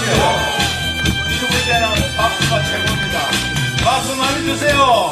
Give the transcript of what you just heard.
주세요. 춤을 때는 박수가 최고입니다. 박수 많이 주세요.